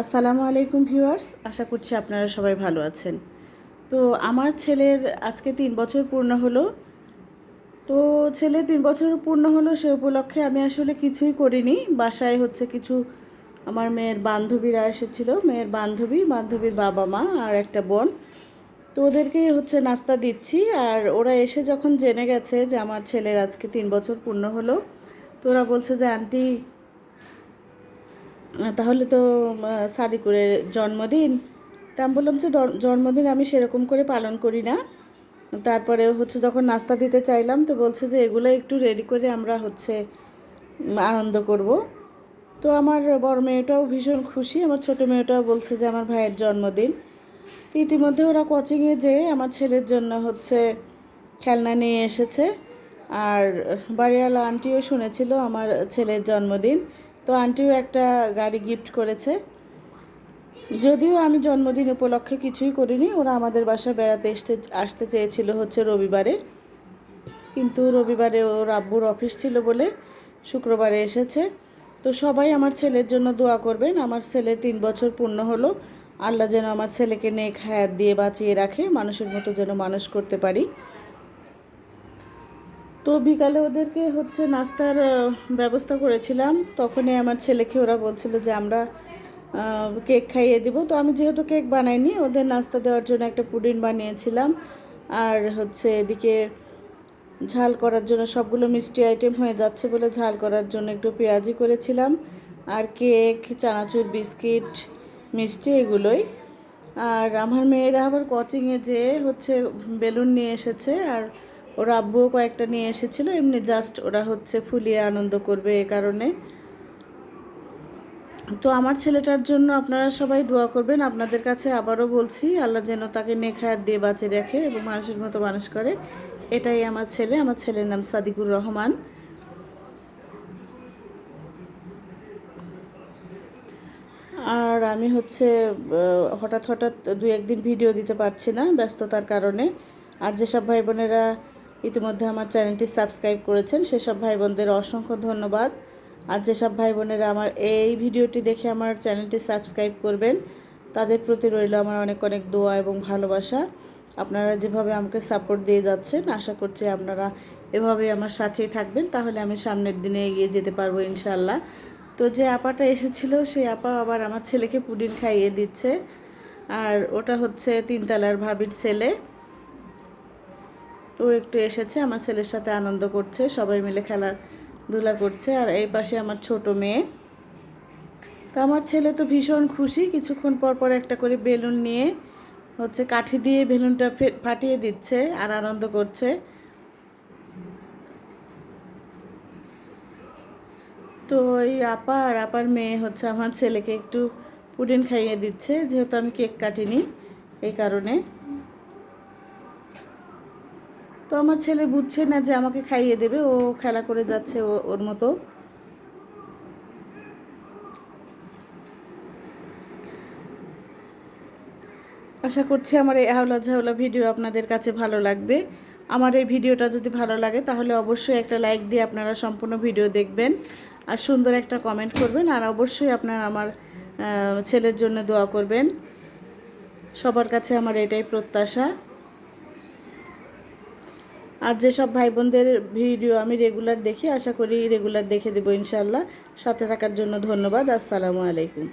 আসসালামু আলাইকুম ভিউয়ার্স, আশা করছি আপনারা সবাই ভালো আছেন। তো আমার ছেলের আজকে তিন বছর পূর্ণ হলো। তো ছেলে তিন বছর পূর্ণ হলো সে উপলক্ষে আমি আসলে কিছুই করিনি। বাসায় হচ্ছে কিছু আমার মেয়ের বান্ধবীরা এসেছিল, মেয়ের বান্ধবী, বান্ধবীর বাবা মা আর একটা বোন। তো ওদেরকেই হচ্ছে নাস্তা দিচ্ছি আর ওরা এসে যখন জেনে গেছে যে আমার ছেলের আজকে তিন বছর পূর্ণ হলো, তো ওরা বলছে যে, আন্টি তাহলে তো সাদিকুরের জন্মদিন। তা আমি বললাম যে জন্মদিন আমি সেরকম করে পালন করি না। তারপরে হচ্ছে যখন নাস্তা দিতে চাইলাম, তো বলছে যে, এগুলো একটু রেডি করে আমরা হচ্ছে আনন্দ করব। তো আমার বড় মেয়েটাও ভীষণ খুশি। আমার ছোট মেয়েটাও বলছে যে, আমার ভাইয়ের জন্মদিন। ইতিমধ্যে ওরা কোচিংয়ে যেয়ে আমার ছেলের জন্য হচ্ছে খেলনা নিয়ে এসেছে। আর বাড়িওয়ালা আন্টিও শুনেছিল আমার ছেলের জন্মদিন। তো আন্টিও একটা গাড়ি গিফট করেছে। যদিও আমি জন্মদিন উপলক্ষে কিছুই করিনি, ওরা আমাদের বাসায় বেড়াতে আসতে আসতে চেয়েছিল হচ্ছে রবিবারে। কিন্তু রবিবারে ওর আব্বুর অফিস ছিল বলে শুক্রবারে এসেছে। তো সবাই আমার ছেলের জন্য দোয়া করবেন, আমার ছেলের তিন বছর পূর্ণ হলো। আল্লাহ যেন আমার ছেলেকে নেক হায়াত দিয়ে বাঁচিয়ে রাখে, মানুষের মতো যেন মানুষ করতে পারি। তো বিকালে ওদেরকে হচ্ছে নাস্তার ব্যবস্থা করেছিলাম। তখনই আমার ছেলেকে ওরা বলছিল যে আমরা কেক খাইয়ে দিব। তো আমি যেহেতু কেক বানাইনি, ওদের নাস্তা দেওয়ার জন্য একটা পুডিং বানিয়েছিলাম। আর হচ্ছে এদিকে ঝাল করার জন্য সবগুলো মিষ্টি আইটেম হয়ে যাচ্ছে বলে ঝাল করার জন্য একটু পেঁয়াজি করেছিলাম। আর কেক, চানাচুর, বিস্কিট, মিষ্টি এগুলোই। আর আমার মেয়েরা আবার কোচিংয়ে যেয়ে হচ্ছে বেলুন নিয়ে এসেছে। আর ওরা আব্বুও কয়েকটা নিয়ে এসেছিল, এমনি জাস্ট ওরা হচ্ছে ফুলিয়ে আনন্দ করবে এ কারণে। তো আমার ছেলেটার জন্য আপনারা সবাই দোয়া করবেন, আপনাদের কাছে আবারও বলছি, আল্লাহ যেন তাকে নেখায়াত দিয়ে বাঁচিয়ে রাখে এবং মানুষের মতো মানুষ করে। এটাই আমার ছেলে, আমার ছেলের নাম সাদিকুর রহমান। আর আমি হচ্ছে হঠাৎ হঠাৎ দু একদিন ভিডিও দিতে পারছি না ব্যস্ততার কারণে। আর যেসব ভাই বোনেরা ইতিমধ্যে আমার চ্যানেলটি সাবস্ক্রাইব করেছেন। সেসব ভাই বোনদের অসংখ্য ধন্যবাদ। আর যেসব ভাই বোনেরা আমার এই ভিডিওটি দেখে আমার চ্যানেলটি সাবস্ক্রাইব করবেন, তাদের প্রতি রইল আমার অনেক অনেক দোয়া এবং ভালোবাসা। আপনারা যেভাবে আমাকে সাপোর্ট দিয়ে যাচ্ছেন, আশা করছি আপনারা এভাবেই আমার সাথেই থাকবেন। তাহলে আমি সামনের দিনে এগিয়ে যেতে পারব ইনশাল্লাহ তো যে আপাটা এসেছিল, সেই আপা আবার আমার ছেলেকে পুডিং খাইয়ে দিচ্ছে। আর ওটা হচ্ছে তিনতলার ভাবির ছেলে। ও একটু এসেছে, আমার ছেলের সাথে আনন্দ করছে, সবাই মিলে খেলাধুলা করছে, আর এই পাশে আমার ছোট মেয়ে। তো আমার ছেলে তো ভীষণ খুশি, কিছুক্ষণ পর পর একটা করে বেলুন নিয়ে হচ্ছে কাঠি দিয়ে বেলুনটা ফাটিয়ে দিচ্ছে আর আনন্দ করছে। তো এই আপা আর আপার মেয়ে হচ্ছে আমার ছেলেকে একটু পুডিং খাইয়ে দিচ্ছে, যেহেতু আমি কেক কাটিনি এই কারণে। তো আমার ছেলে বুঝছে না যে আমাকে খাইয়ে দেবে, ও খেলা করে যাচ্ছে ওর মতো। আশা করছি আমার এই আহলা ঝাহলা ভিডিও আপনাদের কাছে ভালো লাগবে। আমার এই ভিডিওটা যদি ভালো লাগে, তাহলে অবশ্যই একটা লাইক দিয়ে আপনারা সম্পূর্ণ ভিডিও দেখবেন আর সুন্দর একটা কমেন্ট করবেন আর অবশ্যই আপনারা আমার ছেলের জন্য দোয়া করবেন। সবার কাছে আমার এটাই প্রত্যাশা। আর যেসব ভাই বোনদের ভিডিও আমি রেগুলার দেখি, আশা করি রেগুলার দেখে দেবো ইনশাল্লাহ সাথে থাকার জন্য ধন্যবাদ। আসসালামু আলাইকুম।